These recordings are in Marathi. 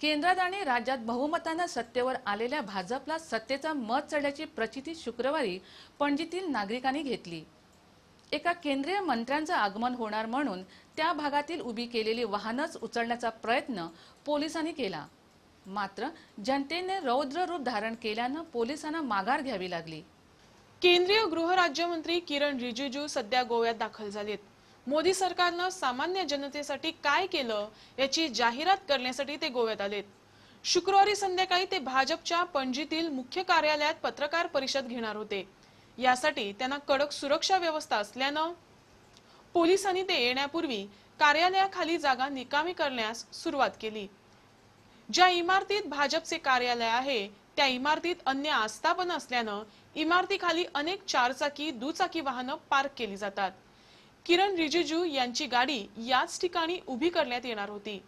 केंद्रात आणि राज्यात बहुमतानं सत्तेवर आलेल्या भाजपला सत्तेचा मत चढल्याची प्रचिती शुक्रवारी पणजीतील नागरिकांनी घेतली. एका केंद्रीय मंत्र्यांचं आगमन होणार म्हणून त्या भागातील उभी केलेली वाहनच उचलण्याचा प्रयत्न पोलिसांनी केला. मात्र जनतेने रौद्र रूप धारण केल्यानं पोलिसांना माघार घ्यावी लागली. केंद्रीय गृहराज्यमंत्री किरण रिजिजू सध्या गोव्यात दाखल झालेत. मोदी सरकारनं सामान्य जनतेसाठी काय केलं याची जाहिरात करण्यासाठी ते गोव्यात आलेत. शुक्रवारी संध्याकाळी ते भाजपच्या पणजीतील मुख्य कार्यालयात पत्रकार परिषद घेणार होते. यासाठी त्यांना कडक सुरक्षा व्यवस्था असल्यानं पोलिसांनी ते येण्यापूर्वी कार्यालयाखाली जागा निकामी करण्यास सुरुवात केली. ज्या इमारतीत भाजपचे कार्यालय आहे त्या इमारतीत अन्य आस्थापन असल्यानं इमारतीखाली अनेक चारचाकी दुचाकी वाहनं पार्क केली जातात. किरण रिजिजू यांची गाडी याच ठिकाणी उभी करण्यात येणार होती.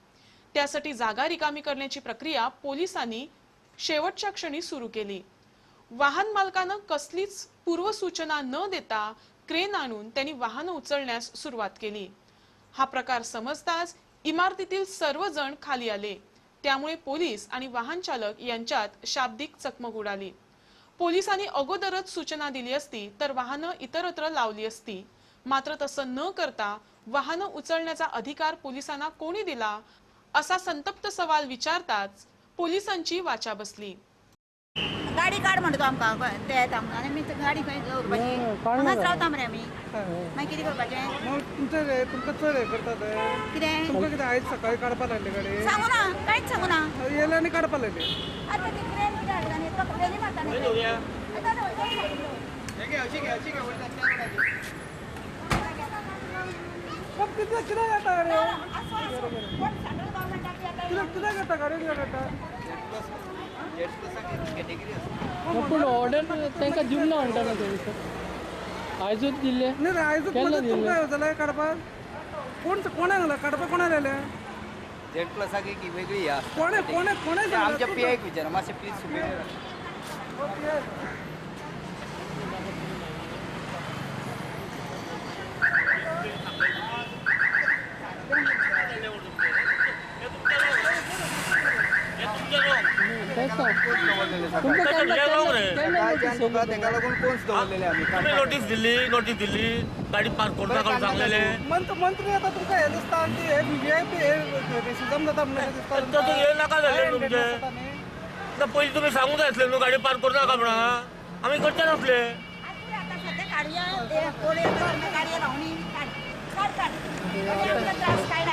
त्यासाठी जागा रिकामी करण्याची प्रक्रिया पोलिसांनी शेवटच्या क्षणी सुरू केली. वाहन मालकानं कसलीच पूर्वसूचना न देता क्रेन आणून त्यांनी वाहन उचलण्यास सुरुवात केली. हा प्रकार समजताच इमारतीतील सर्वजण खाली आले. त्यामुळे पोलीस आणि वाहन चालक यांच्यात शाब्दिक चकमक उडाली. पोलिसांनी अगोदरच सूचना दिली असती तर वाहनं इतरत्र लावली असती. मात्र तसं न करता वाहनं उचलण्याचा अधिकार पोलिसांना कोणी दिला असा संतप्त सवाल विचारताच पोलिसांची वाचा बसली. गाडी काड म्हणतो आमकां ते येता म्हणून आनी आमी ती गाडी खंय दवरपाची हांगाच रावता मरे आमी मागीर कितें करपाचें? तुमचं रे तुमकां चड हे हे. कितें? तुमकां कितें आयज सकाळी काडपा लायले गाडी? सांगू ना कांयच सांगू ना. येयले आनी काडपा आतां ती क्रेन कितें हाडटा न्ही. तो क्रेनी मारता न्ही आतां तो वयर सायडीन. मग कितें कितें येता गाडी. कोण कितें येता गाडी पूण ऑर्डर तांकां दिवंक ना म्हणटा ना तुमी सर आयजूच दिल्ले न्ही रे आयजूच दिल्ले? तुमकां जाल्यार काडपाक कोण कोणा घाला काडपा. कोणा लायले झेड प्लसाक एक ही वेगळी ह्या कोणे कोणे कोणे ते आमच्या पियाक विचारा. मातशें प्लीज सुबेर नोटीस तुम्ही नोटीस दिल्ली नोटीस दिल्ली गाडी पार्क करू नका म्हणून सांगलेले मंत्री मंत्री आता तुमकां हे दिसता आनी हे पी हे जाता तर तो हे नाका जाल्ले तुमचे. तर पयलीं तुमी सांगूंक जाय आसलें न्हू गाडी पार्क करू नका म्हणून आमी करचे नासले आतां ते त्रास काय गाडी